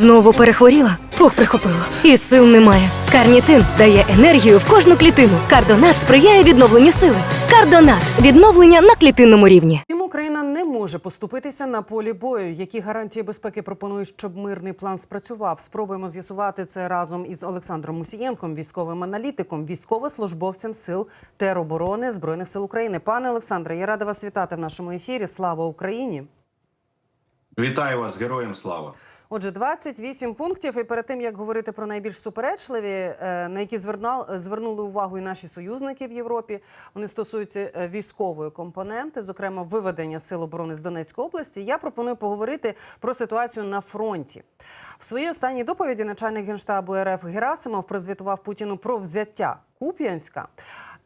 Знову перехворіла? Фух, прихопило. І сил немає. Карнітин дає енергію в кожну клітину. Кардонат сприяє відновленню сили. Кардонат відновлення на клітинному рівні. Чому Україна не може поступитися на полі бою? Які гарантії безпеки пропонують, щоб мирний план спрацював? Спробуємо з'ясувати це разом із Олександром Мусієнком, військовим аналітиком, військовослужбовцем сил тероборони збройних сил України. Пане Олександре, я рада вас вітати в нашому ефірі. Слава Україні! Вітаю вас, героям слава. Отже, 28 пунктів. І перед тим як говорити про найбільш суперечливі, е, на які звернули увагу і наші союзники в Європі, вони стосуються е, військової компоненти, зокрема виведення сил оборони з Донецької області. Я пропоную поговорити про ситуацію на фронті. В своїй останній доповіді начальник генштабу РФ Герасимов прозвітував Путіну про взяття Куп'янська.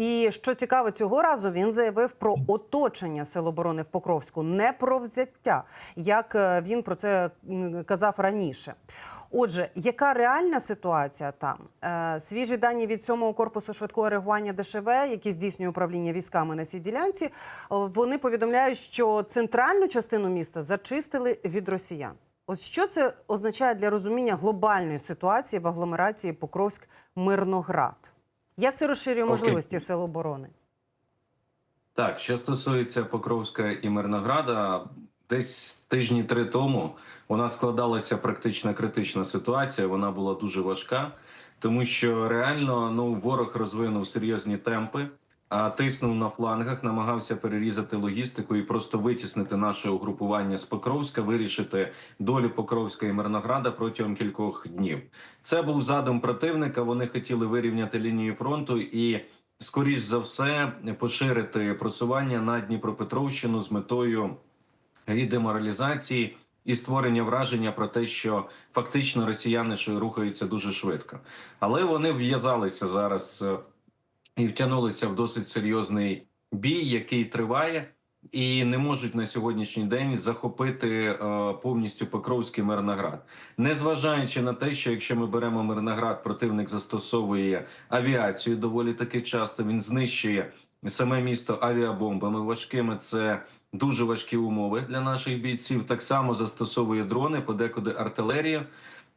І що цікаво, цього разу він заявив про оточення сил оборони в Покровську, не про взяття, як е, він про це казав раніше. Отже, яка реальна ситуація там? Е, Свіжі дані від 7-го корпусу швидкого реагування ДШВ, які здійснює управління військами на цій ділянці, е, вони повідомляють, що центральну частину міста зачистили від росіян. От що це означає для розуміння глобальної ситуації в агломерації Покровськ-Мирноград? Як це розширює можливості можливості сил оборони? Так, що стосується Покровська і Мирнограда, десь тижні три тому у нас складалася практично критична ситуація. Вона була дуже важка, тому що реально ну ворог розвинув серйозні темпи, тиснув на флангах, намагався перерізати логістику і просто витіснити наше угрупування з Покровська, вирішити долю Покровська і Мирнограда протягом кількох днів. Це був задум противника. Вони хотіли вирівняти лінію фронту і скоріш за все поширити просування на Дніпропетровщину з метою деморалізації і створення враження про те, що фактично росіяни рухаються дуже швидко, але вони в'язалися зараз е, і втягнулися в досить серйозний бій, який триває. І не можуть на сьогоднішній день захопити е, повністю Покровський Мирноград, незважаючи на те, що якщо ми беремо Мирноград, противник застосовує авіацію доволі таки часто. Він знищує саме місто авіабомбами важкими. Це дуже важкі умови для наших бійців. Так само застосовує дрони, подекуди артилерію.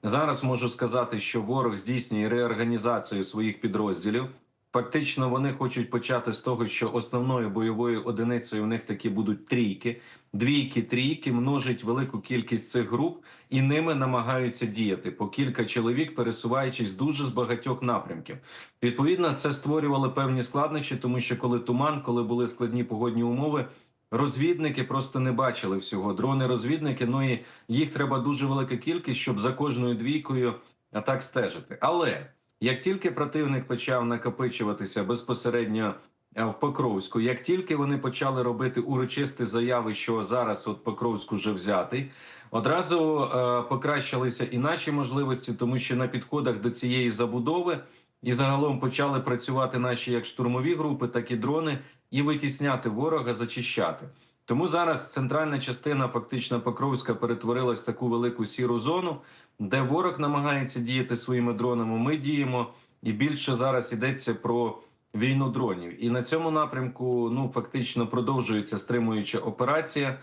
Зараз можу сказати, що ворог здійснює реорганізацію своїх підрозділів. Фактично, вони хочуть почати з того, що основною бойовою одиницею у них такі будуть трійки, двійки, трійки множить велику кількість цих груп, і ними намагаються діяти по кілька чоловік, пересуваючись дуже з багатьох напрямків. Відповідно, це створювало певні складнощі, тому що коли туман, коли були складні погодні умови, розвідники просто не бачили всього. Дрони-розвідники, ну і їх треба дуже велика кількість, щоб за кожною двійкою так стежити. Але як тільки противник почав накопичуватися безпосередньо е, в Покровську, як тільки вони почали робити урочисті заяви, що зараз от Покровськ уже взятий, одразу е, покращилися і наші можливості, тому що на підходах до цієї забудови і загалом почали працювати наші як штурмові групи, так і дрони, і витісняти ворога, зачищати. Тому зараз центральна частина, фактично Покровська, перетворилась в таку велику сіру зону, де ворог намагається діяти своїми дронами. Ми діємо, і більше зараз йдеться про війну дронів. І на цьому напрямку ну фактично продовжується стримуюча операція,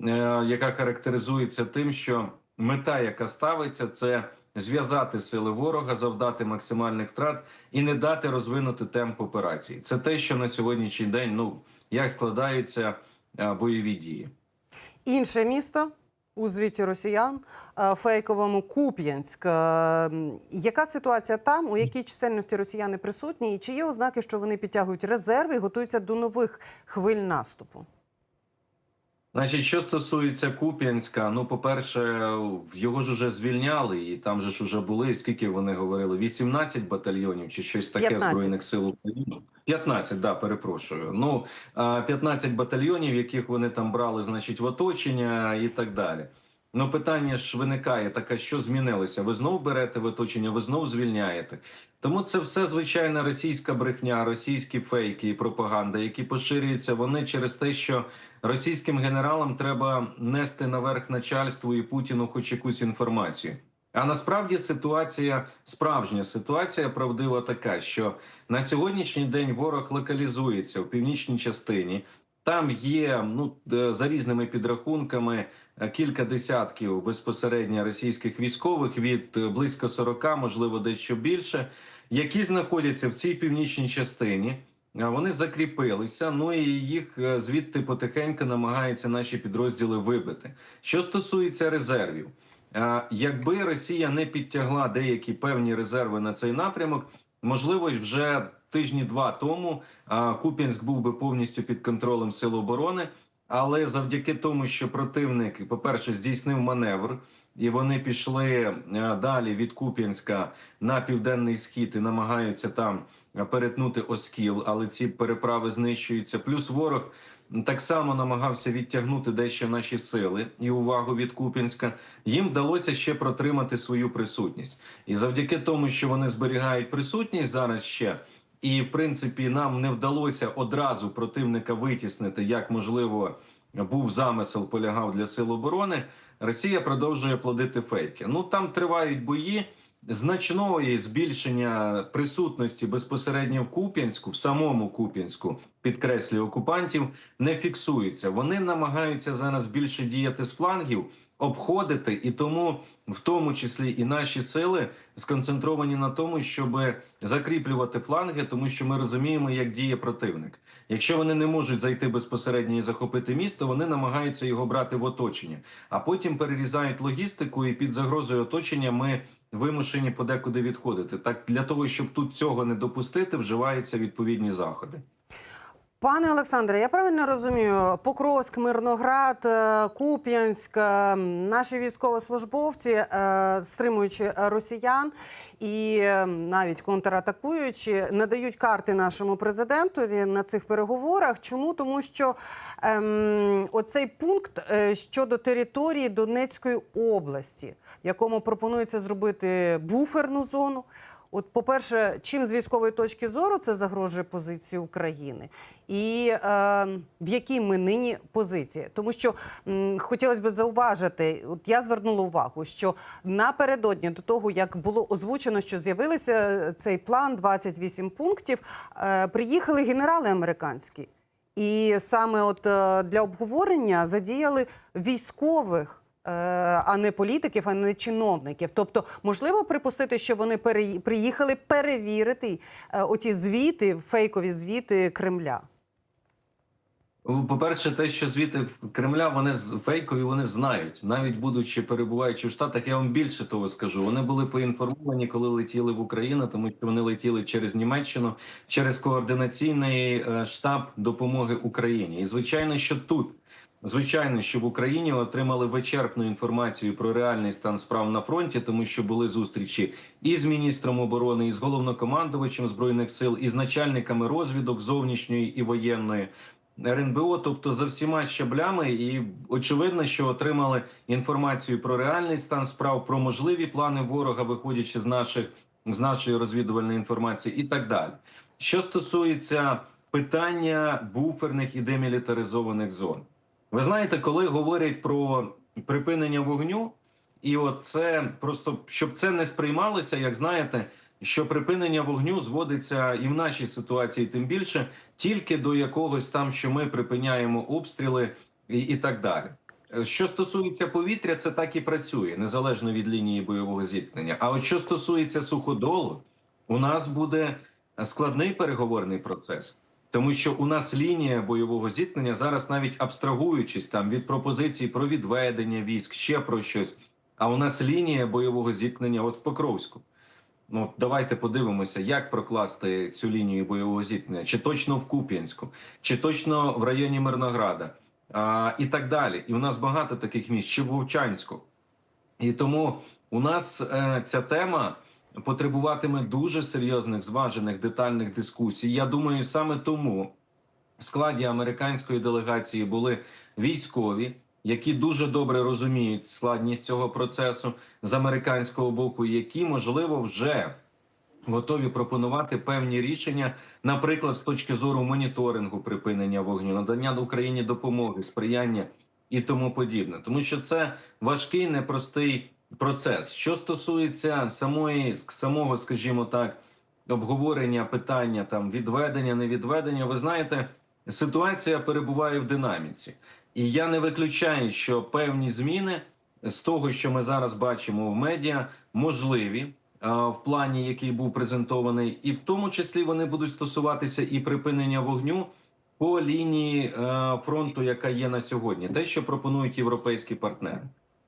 е, яка характеризується тим, що мета, яка ставиться, це зв'язати сили ворога, завдати максимальних втрат і не дати розвинути темп операції. Це те, що на сьогоднішній день ну як складаються бойові дії. Інше місто у звіті росіян е, фейковому Куп'янськ. Е, Яка ситуація там? У якій чисельності росіяни присутні? І чи є ознаки, що вони підтягують резерви і готуються до нових хвиль наступу? Значить, що стосується Куп'янська, ну по-перше, його ж уже звільняли, і там же ж уже були скільки вони говорили? 18 батальйонів чи щось таке 15. збройних сил України. 15, да, перепрошую. Ну а, 15 батальйонів, яких вони там брали, значить, в оточення і так далі. Ну, питання ж виникає таке, що змінилося? Ви знов берете в оточення, ви знов звільняєте. Тому це все звичайна російська брехня, російські фейки і пропаганда, які поширюються вони через те, що російським генералам треба нести наверх начальству і Путіну хоч якусь інформацію. А насправді ситуація справжня ситуація правдива така, що на сьогоднішній день ворог локалізується в північній частині. Там є ну е, за різними підрахунками е, кілька десятків безпосередньо російських військових від е, близько 40, можливо, дещо більше, які знаходяться в цій північній частині. Вони закріпилися. Ну і їх е, звідти потихеньку намагаються наші підрозділи вибити. Що стосується резервів, е, якби Росія не підтягла деякі певні резерви на цей напрямок, можливо, вже тижні два тому Куп'янськ був би повністю під контролем Сил оборони. Але завдяки тому, що противник, по-перше, здійснив маневр, і вони пішли е, далі від Куп'янська на південний схід і намагаються там е, перетнути Оскіл, але ці переправи знищуються. Плюс ворог так само намагався відтягнути дещо наші сили і увагу від Куп'янська. Їм вдалося ще протримати свою присутність, і завдяки тому, що вони зберігають присутність зараз ще. І в принципі нам не вдалося одразу противника витіснити, як можливо був замисел полягав для сил оборони. Росія продовжує плодити фейки. Ну там тривають бої. Значної збільшення присутності безпосередньо в Куп'янську, в самому Куп'янську, підкреслюю окупантів, не фіксується. Вони намагаються зараз більше діяти з флангів, обходити, і тому, в тому числі, і наші сили сконцентровані на тому, щоб закріплювати фланги, тому що ми розуміємо, як діє противник. Якщо вони не можуть зайти безпосередньо і захопити місто, вони намагаються його брати в оточення, а потім перерізають логістику, і під загрозою оточення ми вимушені подекуди відходити. Так для того, щоб тут цього не допустити, вживаються відповідні заходи. Пане Олександре, я правильно розумію, Покровськ, Мирноград, е, Куп'янськ, е, наші військовослужбовці, е, стримуючи росіян і навіть контратакуючи, надають карти нашому президентові на цих переговорах. Чому? Тому що ем, оцей пункт щодо території Донецької області, в якому пропонується зробити буферну зону. От, по-перше, чим з військової точки зору це загрожує позиції України, і е, в якій ми нині позиції? Тому що м, хотілося б зауважити, от я звернула увагу, що напередодні до того, як було озвучено, що з'явився цей план 28 пунктів, е, приїхали генерали американські. І саме от е, для обговорення задіяли військових. Е, А не політиків, а не чиновників. Тобто, можливо припустити, що вони приїхали перевірити е, оті звіти, фейкові звіти Кремля. По-перше, те, що звідти в Кремля вони фейкові, вони знають, навіть будучи перебуваючи в Штатах, я вам більше того скажу. Вони були поінформовані, коли летіли в Україну, тому що вони летіли через Німеччину, через координаційний е, штаб допомоги Україні. І звичайно, що тут. Звичайно, що в Україні отримали вичерпну інформацію про реальний стан справ на фронті, тому що були зустрічі і з міністром оборони, і з головнокомандувачем збройних сил, і з начальниками розвідок зовнішньої і воєнної. РНБО, тобто за всіма щаблями, і очевидно, що отримали інформацію про реальний стан справ, про можливі плани ворога, виходячи з наших з нашої розвідувальної інформації, і так далі. Що стосується питання буферних і демілітаризованих зон, ви знаєте, коли говорять про припинення вогню, і от це просто щоб це не сприймалося, як знаєте, що припинення вогню зводиться і в нашій ситуації, тим більше тільки до якогось там, що ми припиняємо обстріли і, і так далі. Що стосується повітря, це так і працює незалежно від лінії бойового зіткнення. А от що стосується суходолу, у нас буде складний переговорний процес. Тому що у нас лінія бойового зіткнення зараз, навіть абстрагуючись там від пропозицій про відведення військ, ще про щось. А у нас лінія бойового зіткнення, от в Покровську. Ну давайте подивимося, як прокласти цю лінію бойового зіткнення, чи точно в Куп'янську, чи точно в районі Мирнограда, а, і так далі. І у нас багато таких місць, чи в Вовчанську. І тому у нас е, ця тема потребуватиме дуже серйозних, зважених, детальних дискусій. Я думаю, саме тому в складі американської делегації були військові, які дуже добре розуміють складність цього процесу з американського боку, які можливо вже готові пропонувати певні рішення, наприклад, з точки зору моніторингу припинення вогню, надання Україні допомоги, сприяння і тому подібне, тому що це важкий, непростий процес. Що стосується самої самого, скажімо так, обговорення питання там відведення, невідведення, ви знаєте, ситуація перебуває в динаміці, і я не виключаю, що певні зміни з того, що ми зараз бачимо в медіа, можливі в плані, який був презентований, і в тому числі вони будуть стосуватися і припинення вогню по лінії е, фронту, яка є на сьогодні, те, що пропонують європейські партнери.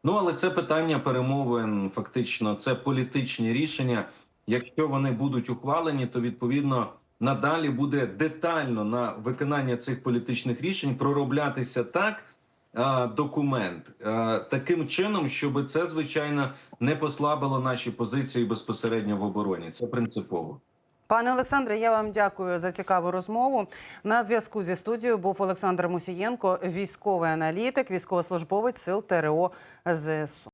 Ну але це питання перемовин, фактично, це політичні рішення. Якщо вони будуть ухвалені, то відповідно надалі буде детально на виконання цих політичних рішень пророблятися так документ таким чином, щоб це звичайно не послабило наші позиції безпосередньо в обороні. Це принципово. Пане Олександре, я вам дякую за цікаву розмову. На зв'язку зі студією був Олександр Мусієнко, військовий аналітик, військовослужбовець сил ТРО ЗСУ.